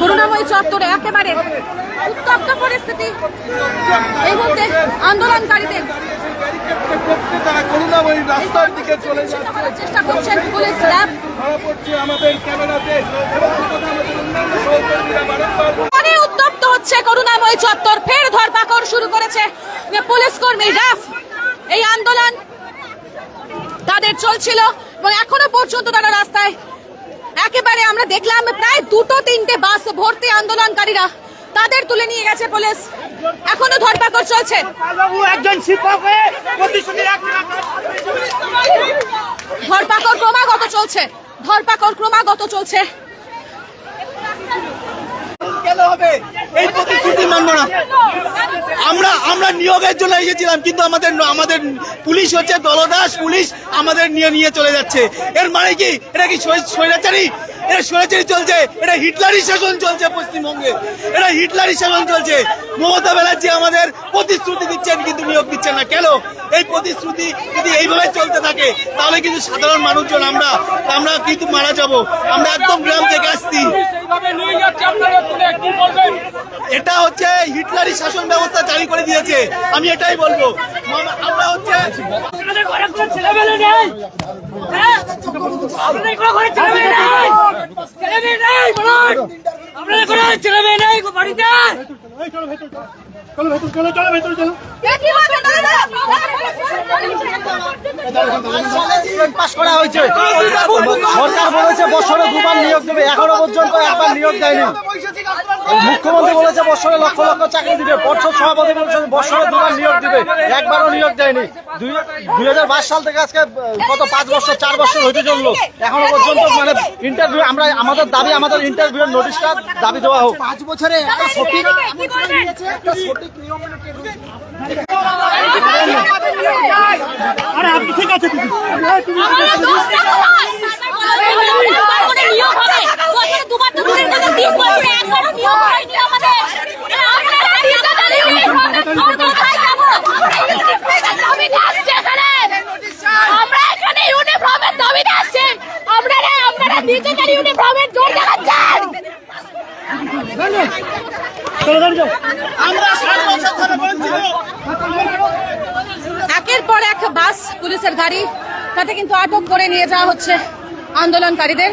করুণাময়ী চত্বরে একেবারে উত্তপ্ত পরিস্থিতি। এই মুহূর্তে আন্দোলনকারীদের তারা রাস্তার দিকে চলে চেষ্টা করছেন পুলিশ আমাদের ক্যামেরাতে এবং আমাদের অন্যান্য সহকর্মীরা বারংবার অনেক উত্তপ্ত হচ্ছে করুণাময়ী চত্বর ফের ধরপাকড় শুরু করেছে যে পুলিশ কর্মী র্যাফ এই আন্দোলন তাদের চলছিল এবং এখনও পর্যন্ত তারা রাস্তায় একেবারে আমরা দেখলাম প্রায় দুটো তিনটে বাস ভর্তি আন্দোলনকারীরা তাদের তুলে নিয়ে গেছে পুলিশ। এখনও ধরপাকড় চলছে। ধরপাকড় ক্রমাগত চলছে। ধরপাকড় ক্রমাগত চলছে। কেন হবে? এই প্রতিশ্রুতি মানব না। আমরা আমরা নিয়োগের জন্য এসেছিলাম, কিন্তু আমাদের আমাদের পুলিশ হচ্ছে দলদাস পুলিশ আমাদের নিয়ে নিয়ে চলে যাচ্ছে। এর মানে কি? এটা কি স্বৈ- স্বৈরাচারী? এটা স্বৈরাচারী চলছে এটা হিটলারি শাসন চলছে পশ্চিমবঙ্গে। এটা হিটলারি শাসন চলছে। মমতা ব্যানার্জি আমাদের প্রতিশ্রুতি দিচ্ছেন কিন্তু নিয়োগ দিচ্ছেন না। কেন? এই প্রতিশ্রুতি যদি এইভাবে চলতে থাকে তাহলে কিন্তু সাধারণ মানুষজন আমরা আমরা কিন্তু মারা যাব। আমরা একদম গ্রাম থেকে আসছি। এটা হচ্ছে হিটলারি শাসন ব্যবস্থা জারি করে দিয়েছে। আমি এটাই বলব। আমরা হচ্ছে ছেলেমেয়ে নেই? সরকার বলেছে বছরে দুবার নিয়োগ দেবে এখনও পর্যন্ত একবার নিয়োগ দেয়নি। মুখ্যমন্ত্রী বলেছে বছরে লক্ষ লক্ষ চাকরি দিবে। পর্ষদ সভাপতি বলেছে বছরে দুবার নিয়োগ দিবে। একবারও নিয়োগ দেয়নি। দুই দুই হাজার বাইশ সাল থেকে আজকে গত পাঁচ বছর চার বছর হতে চলল এখনও পর্যন্ত মানে ইন্টারভিউ আমরা আমাদের দাবি আমাদের ইন্টারভিউর নোটিশটা দাবি দেওয়া হোক। পাঁচ বছরে একটা সঠিক সঠিক নিয়ম আরে আপনি ঠিক আছে দিদি নিয়োগ হবে বছরে দুবার তো দূরের কথা তিন বছরে একবারও নিয়োগ হয়নি আমাদের আপনারা ঠিকাদারি নেই আমরা কোথায় যাব দাবিতে আসছে এখানে আমরা এখানে ইউনিফর্মের দাবিতে আসছি আপনারা আপনারা ঠিকাদারি ইউনিফর্মের জোর দেখাচ্ছেন একের পর এক বাস পুলিশের গাড়ি। তাতে কিন্তু আটক করে নিয়ে যাওয়া হচ্ছে আন্দোলনকারীদের।